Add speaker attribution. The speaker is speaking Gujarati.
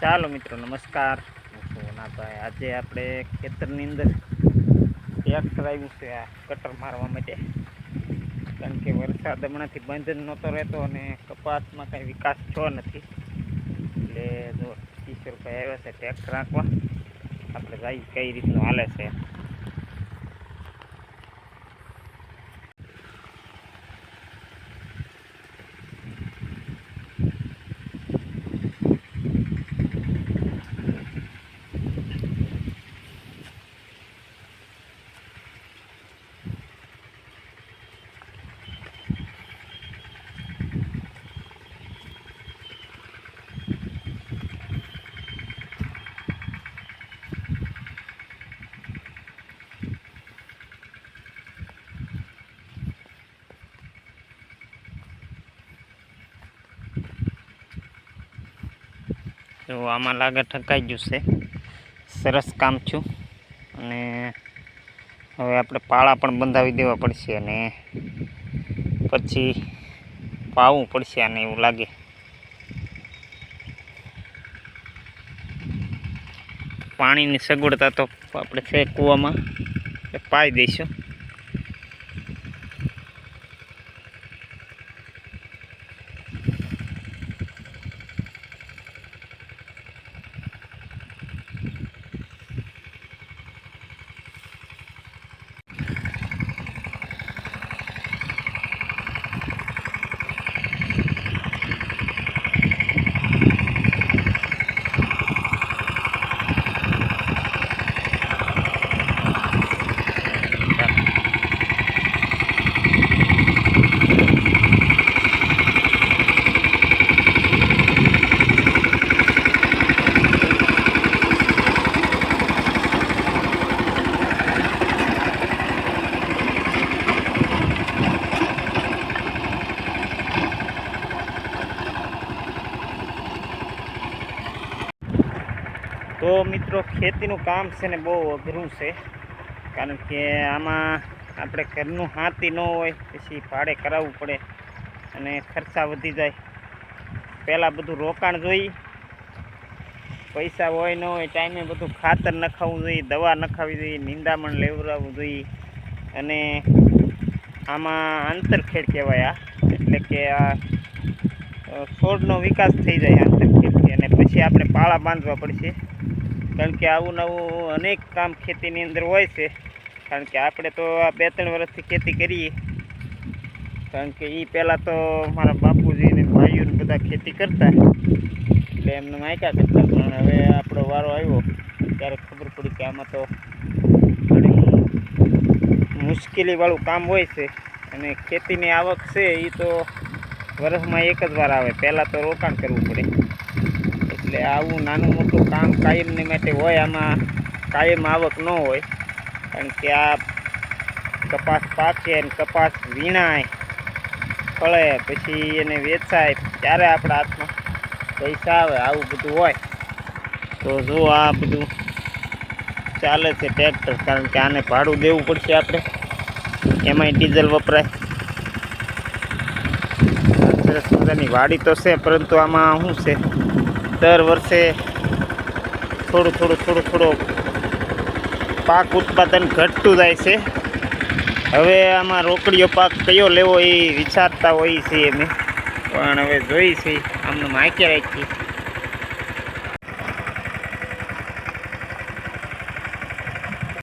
Speaker 1: ચાલો મિત્રો, નમસ્કાર. હું છું નાભાઈ આજે આપણે ખેતરની અંદર ટ્રેક્ટર આવ્યું છે આ કટર મારવા માટે. કારણ કે વરસાદ હમણાંથી બંધ જ નહોતો રહેતો અને કપાસમાં કાંઈ વિકાસ થયો નથી. એટલે જો કિશોરભાઈ આવ્યા છે ટ્રેક્ટર રાખવા. આપણે જઈ કઈ રીતનું હાલે છે? તો આમાં લાગે ઠકાઈ છે. સરસ કામ છું અને હવે આપણે પાળા પણ બંધાવી દેવા પડશે અને પછી પાવું પડશે આને એવું લાગે. પાણીની સગવડતા તો આપણે છે કૂવામાં. પાઈ દઈશું. તો મિત્રો, ખેતીનું કામ છે ને બહુ અઘરું છે. કારણ કે આમાં આપણે ઘરનું હાથી ન હોય, પછી ભાડે કરાવવું પડે અને ખર્ચા વધી જાય. પહેલાં બધું રોકાણ જોઈ. પૈસા હોય ન હોય, ટાઈમે બધું ખાતર નખાવવું જોઈએ, દવા નખાવી જોઈએ, નિંદામણ લેવડાવવું જોઈએ. અને આમાં આંતરખેડ કહેવાય આ. એટલે કે આ છોડનો વિકાસ થઈ જાય આંતરખેડથી અને પછી આપણે પાળા બાંધવા પડશે. કારણ કે આવું નવું અનેક કામ ખેતીની અંદર હોય છે. કારણ કે આપણે તો આ બે ત્રણ વર્ષથી ખેતી કરીએ. કારણ કે એ પહેલાં તો મારા બાપુજી ને ભાઈઓને બધા ખેતી કરતા. એટલે એમને માયકા કરતા. પણ હવે આપણો વારો આવ્યો. ત્યારે ખબર પડી કે આમાં તો ઘણી મુશ્કેલીવાળું કામ હોય છે. અને ખેતીની આવક છે એ તો વર્ષમાં એક જ વાર આવે. પહેલાં તો રોકાણ કરવું પડે. એટલે આવું નાનું મોટું કામ કાયમની માટે હોય, આમાં કાયમ આવક ન હોય. કારણ કે આ કપાસ પાકે અને કપાસ વીણાય, ફળે, પછી એને વેચાય, ત્યારે આપણા હાથમાં પૈસા આવે, આવું બધું હોય. તો જો આ બધું ચાલે છે ટ્રેક્ટર, કારણ કે આને ભાડું દેવું પડશે આપણે. એમાંય ડીઝલ વપરાય. સરસ મજાની વાડી તો છે, પરંતુ આમાં શું છે? દર વર્ષે થોડું થોડું થોડું થોડું પાક ઉત્પાદન ઘટતું જાય છે. હવે આમાં રોકડીયો પાક કયો લેવો એ વિચારતા હોઈએ છીએ અમે. પણ હવે જોઈ છે આમને માહિતી રાખી